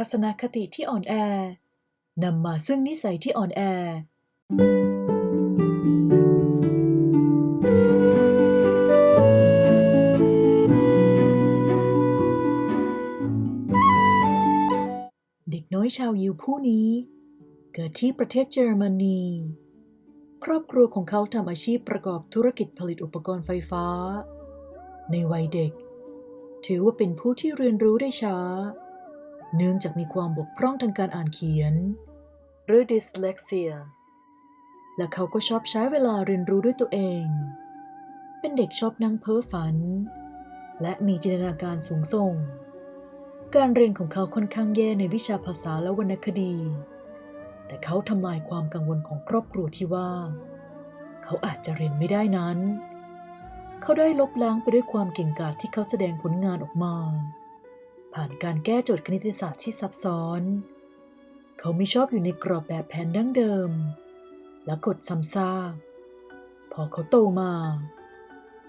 ทัศนคติที่อ่อนแอนำมาซึ่งนิสัยที่อ่อนแอ เด็กน้อยชาวยิวผู้นี้ เกิดที่ประเทศเยอรมนี ครอบครัวของเขาทำอาชีพประกอบธุรกิจผลิตอุปกรณ์ไฟฟ้า ในวัยเด็ก ถือว่าเป็นผู้ที่เรียนรู้ได้ช้า เนื่องจากมีความบกพร่องทางการอ่านเขียน หรือดิสเลกเซียและเขาก็ชอบใช้เวลาเรียนรู้ด้วยตัวเอง เป็นเด็กชอบนั่งเพ้อฝัน และมีจินตนาการสูงส่ง การเรียนของเขาค่อนข้างแย่ในวิชาภาษาและวรรณคดี แต่เขาทำลายความกังวลของครอบครัวที่ว่า เขาอาจจะเรียนไม่ได้นั้น เขาได้ลบล้างไปด้วยความเก่งกาจที่เขาแสดงผลงานออกมา ผ่านการแก้โจทย์คณิตศาสตร์ที่ซับซ้อน เขาไม่ชอบอยู่ในกรอบแบบแผนดั้งเดิม และกดซ้ำซากพอเขาโตมา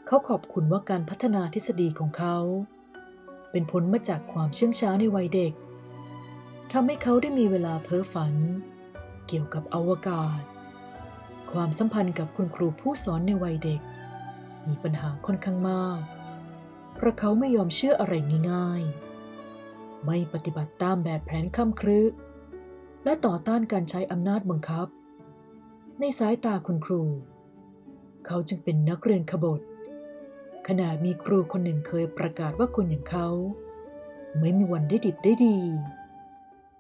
เขาขอบคุณว่าการพัฒนาทฤษฎีของเขา เป็นผลมาจากความเชื่องช้าในวัยเด็กทำให้เขาได้มีเวลาเพ้อฝัน เกี่ยวกับอวกาศ ความสัมพันธ์กับคุณครูผู้สอนในวัยเด็ก มีปัญหาค่อนข้างมาก เพราะเขาไม่ยอมเชื่ออะไรง่ายๆ ไม่ปฏิบัติตามแบบแผนข้ามครึและต่อต้านการใช้อำนาจบังคับ ในสายตาคุณครู เขาจึงเป็นนักเรียนขบฏขนาดมีครูคนหนึ่งเคยประกาศว่าคนอย่างเขา ไม่มีวันได้ดิบได้ดี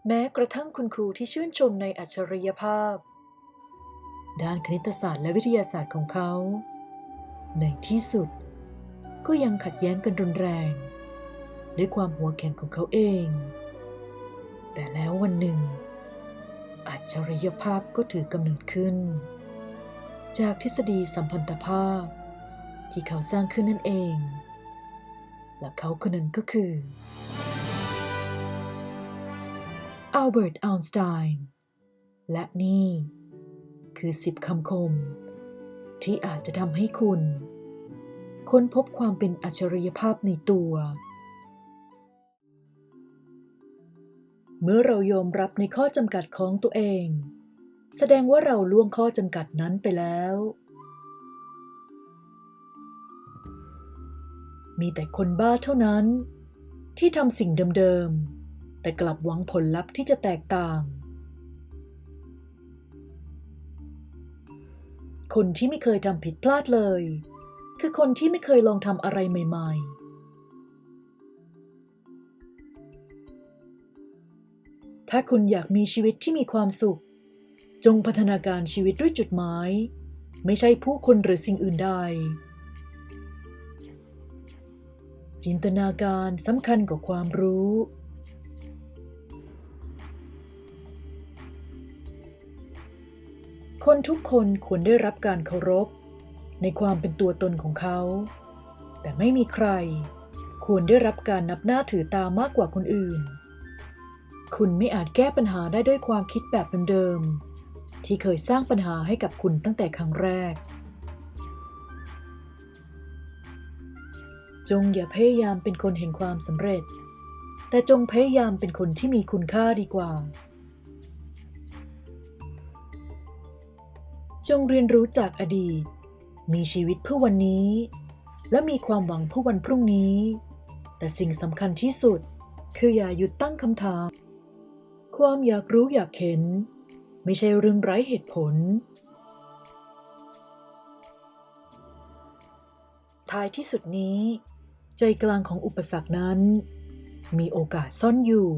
แม้กระทั่งคุณครูที่ชื่นชมในอัจฉริยภาพ ด้านคณิตศาสตร์และวิทยาศาสตร์ของเขา ในที่สุดก็ยังขัดแย้งกันรุนแรง ด้วยความหัวแข็งของเขาเอง แต่แล้ววันหนึ่ง อัจฉริยภาพก็ถือกำเนิดขึ้น จากทฤษฎีสัมพันธภาพ ที่เขาสร้างขึ้นนั่นเอง และเขาคนนั้นก็คืออัลเบิร์ต อัลสไตน์และนี่คือสิบคำคม ที่อาจจะทำให้คุณ ค้นพบความเป็นอัจฉริยภาพในตัว เมื่อเรายอมรับในข้อจำกัดของตัวเอง แสดงว่าเราล่วงข้อจำกัดนั้นไปแล้ว มีแต่คนบ้าเท่านั้น ที่ทำสิ่งเดิมๆ แต่กลับหวังผลลัพธ์ที่จะแตกต่าง คนที่ไม่เคยทำผิดพลาดเลย คือคนที่ไม่เคยลองทำอะไรใหม่ ๆ ถ้าคุณอยากมีชีวิตที่มีความสุข จงพัฒนาการชีวิตด้วยจุดหมาย ไม่ใช่ผู้คนหรือสิ่งอื่นใด จินตนาการสำคัญกว่าความรู้ คนทุกคนควรได้รับการเคารพ ในความเป็นตัวตนของเขา แต่ไม่มีใคร ควรได้รับการนับหน้าถือตามากกว่าคนอื่น คุณไม่อาจแก้ปัญหาได้ด้วยความคิดแบบเดิมๆที่เคยสร้างปัญหาให้กับคุณตั้งแต่ครั้งแรก จงอย่าพยายามเป็นคนแห่งความสำเร็จ แต่จงพยายามเป็นคนที่มีคุณค่าดีกว่า จงเรียนรู้จากอดีต มีชีวิตเพื่อวันนี้ และมีความหวังเพื่อวันพรุ่งนี้ แต่สิ่งสำคัญที่สุดคืออย่าหยุดตั้งคำถาม ความอยากรู้อยากเห็น ไม่ใช่เรื่องไร้เหตุผล ท้ายที่สุดนี้ ใจกลางของอุปสรรคนั้น มีโอกาสซ่อนอยู่